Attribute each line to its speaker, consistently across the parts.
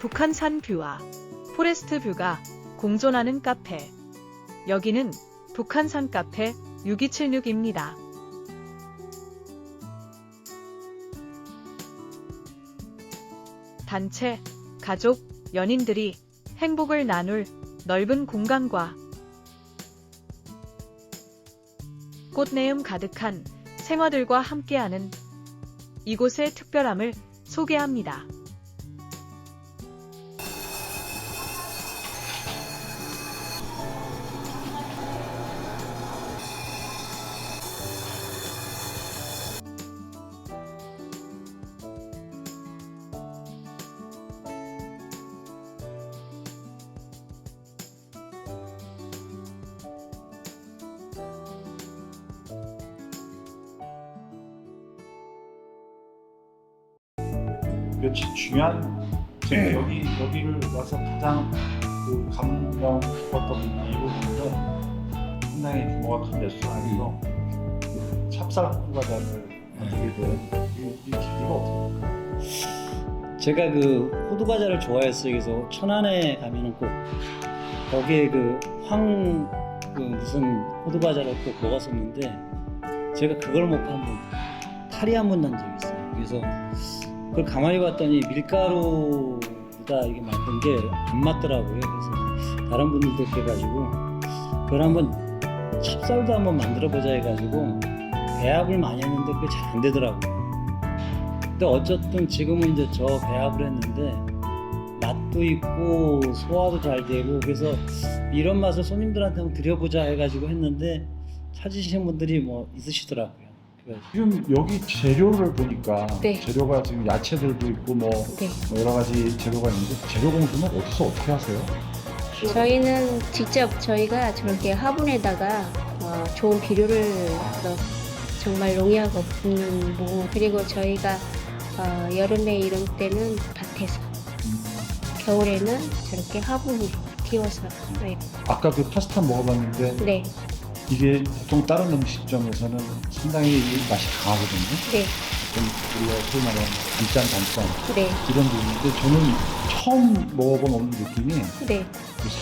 Speaker 1: 북한산 뷰와 포레스트 뷰가 공존하는 카페. 여기는 북한산 카페 6276입니다. 단체, 가족, 연인들이 행복을 나눌 넓은 공간과 꽃내음 가득한 생화들과 함께하는 이곳의 특별함을 소개합니다.
Speaker 2: 며칠 중요한 제가 여기 여기를 와서 가장 그 감명 깊었던 이유는 상당히 규모가 큰 레스토랑에서 그 찹쌀 호두과자를 만들게 된이 이 계기가 어떻게
Speaker 3: 제가 그 호두 과자를 좋아했어요. 그래서 천안에 가면은 꼭 거기에 그황 그 무슨 호두 과자를 꼭 먹었었는데 제가 그걸 먹고 한번 탈이 한 번 난 적이 있어요. 그래서 그걸 가만히 봤더니 밀가루다 이게 만든 게 안 맞더라고요. 그래서 다른 분들도 해가지고 그걸 한번 찹쌀도 한번 만들어 보자 해가지고 배합을 많이 했는데 그게 잘 안 되더라고요. 근데 어쨌든 지금은 이제 저 배합을 했는데 맛도 있고 소화도 잘 되고 그래서 이런 맛을 손님들한테 한번 드려보자 해가지고 했는데 찾으시는 분들이 뭐 있으시더라고요. 그래서
Speaker 2: 지금 여기 재료를 보니까
Speaker 4: 네.
Speaker 2: 재료가 지금 야채들도 있고 뭐
Speaker 4: 네.
Speaker 2: 여러 가지 재료가 있는데 재료 공수는 어디서 어떻게 하세요?
Speaker 4: 저희는 직접 저희가 저렇게 화분에다가 어, 좋은 비료를 넣어 정말 농약 없는 뭐 그리고 저희가 어, 여름에 이런 때는 밭에서 겨울에는 저렇게 화분에 키워서 네.
Speaker 2: 아까 그 파스타 먹어봤는데
Speaker 4: 네.
Speaker 2: 이게 보통 다른 음식점에서는 상당히 이 맛이 강하거든요.
Speaker 4: 네.
Speaker 2: 좀 우리가 소위 말하는 단짠 단짠
Speaker 4: 네.
Speaker 2: 이런 부분인데 저는 처음 먹어본 느낌이
Speaker 4: 네.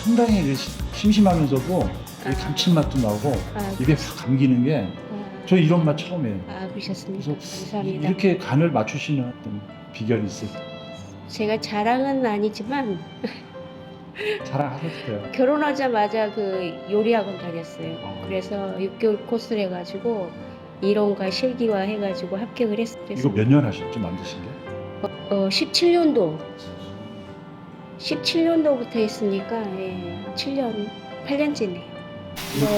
Speaker 2: 상당히 그 시- 심심하면서도 이 감칠맛도 나고
Speaker 4: 아,
Speaker 2: 입에 확 감기는 게저
Speaker 4: 아,
Speaker 2: 이런 맛 처음이에요.
Speaker 4: 아 그러셨습니까? 감사합니다.
Speaker 2: 이렇게 간을 맞추시는 어떤 비결이 있을까요?
Speaker 4: 제가 자랑은 아니지만
Speaker 2: 자랑하셔도 돼요.
Speaker 4: 결혼하자마자 그 요리학원 다녔어요.
Speaker 2: 어.
Speaker 4: 그래서 6개월 코스를 해가지고 이론과 실기와 해가지고 합격을 했어요.
Speaker 2: 이거 몇 년 하셨죠 만드신 게?
Speaker 4: 어, 17년도 17년도부터 했으니까 예, 7년 8년째네요. 뭐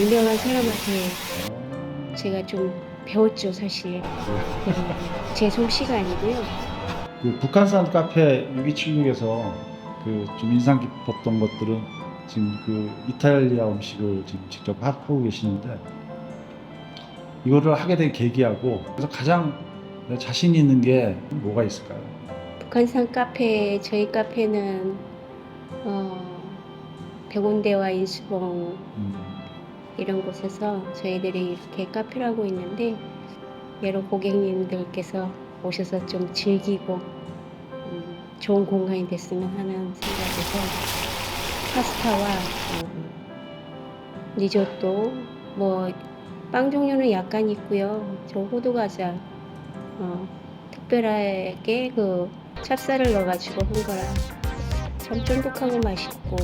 Speaker 4: 유명한 사람한테
Speaker 2: 어,
Speaker 4: 제가 좀 배웠죠 사실. 예, 제 솜씨가 아니고요.
Speaker 2: 그 북한산 카페 6276에서 그 좀 인상 깊었던 것들은 지금 그 이탈리아 음식을 지금 직접 하- 하고 계시는데 이거를 하게 된 계기하고 그래서 가장 자신 있는 게 뭐가 있을까요?
Speaker 4: 북한산 카페 저희 카페는 어, 백운대와 인수봉
Speaker 2: 음,
Speaker 4: 이런 곳에서 저희들이 이렇게 카페를 하고 있는데 여러 고객님들께서 오셔서 좀 즐기고 음, 좋은 공간이 됐으면 하는 생각에서 파스타와 음, 리조또 뭐 빵 종류는 약간 있고요. 저 호두 과자 어, 특별하게 그 찹쌀을 넣어가지고 한 거라 참 쫀득하고 맛있고